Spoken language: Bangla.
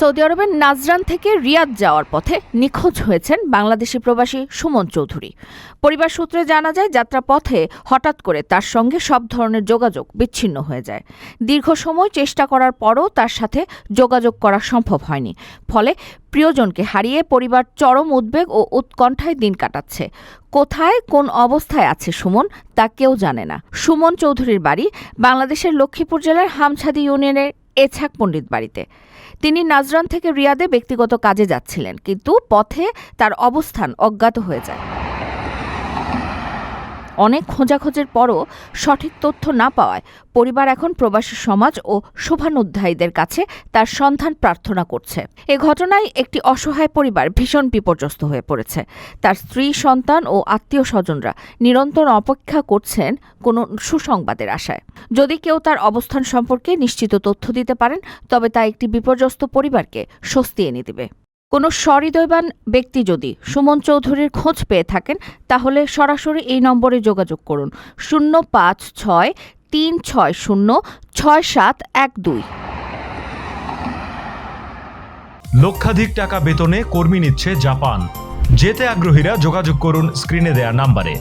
সৌদি আরবের নাজরান থেকে রিয়াদ যাওয়ার পথে নিখোঁজ হয়েছেন বাংলাদেশি প্রবাসী সুমন চৌধুরী। পরিবার সূত্রে জানা যায় যাত্রা পথে হঠাৎ করে তার সঙ্গে সব ধরনের যোগাযোগ বিচ্ছিন্ন হয়ে যায়। দীর্ঘ সময় চেষ্টা করার পরও তার সাথে যোগাযোগ করা সম্ভব হয়নি। ফলে প্রিয়জনকে হারিয়ে পরিবার চরম উদ্বেগ ও উৎকণ্ঠায় দিন কাটাচ্ছে। কোথায়, কোন অবস্থায় আছে সুমন, তা কেউ জানে না। সুমন চৌধুরীর বাড়ি বাংলাদেশের লক্ষ্মীপুর জেলার হামছাদি ইউনিয়নের এছাক পণ্ডিত বাড়িতে। তিনি নাজরান থেকে রিয়াদে ব্যক্তিগত কাজে যাচ্ছিলেন, কিন্তু পথে তার অবস্থান অজ্ঞাত হয়ে যায়। অনেক খোঁজাখোঁজের পরও সঠিক তথ্য না পাওয়ায় পরিবার এখন প্রবাসী সমাজ ও শুভানুধ্যায়ীদের কাছে তার সন্ধান প্রার্থনা করছে। এ ঘটনায় একটি অসহায় পরিবার ভীষণ বিপর্যস্ত হয়ে পড়েছে। তার স্ত্রী, সন্তান ও আত্মীয় স্বজনরা নিরন্তর অপেক্ষা করছেন কোনো সুসংবাদের আশায়। যদি কেউ তার অবস্থান সম্পর্কে নিশ্চিত তথ্য দিতে পারেন, তবে তা একটি বিপর্যস্ত পরিবারকে স্বস্তি এনে দেবে। কোনো সহৃদয়বান ব্যক্তি যদি সুমন চৌধুরীর খোঁজ পেয়ে থাকেন, তাহলে সরাসরি এই নম্বরে যোগাযোগ করুন। শূন্য পাঁচ ছয় তিন ছয় শূন্য ছয় সাত এক দুই। লক্ষাধিক টাকা বেতনে কর্মী নিচ্ছে জাপান। যেতে আগ্রহীরা যোগাযোগ করুন স্ক্রিনে দেয়া নাম্বারে।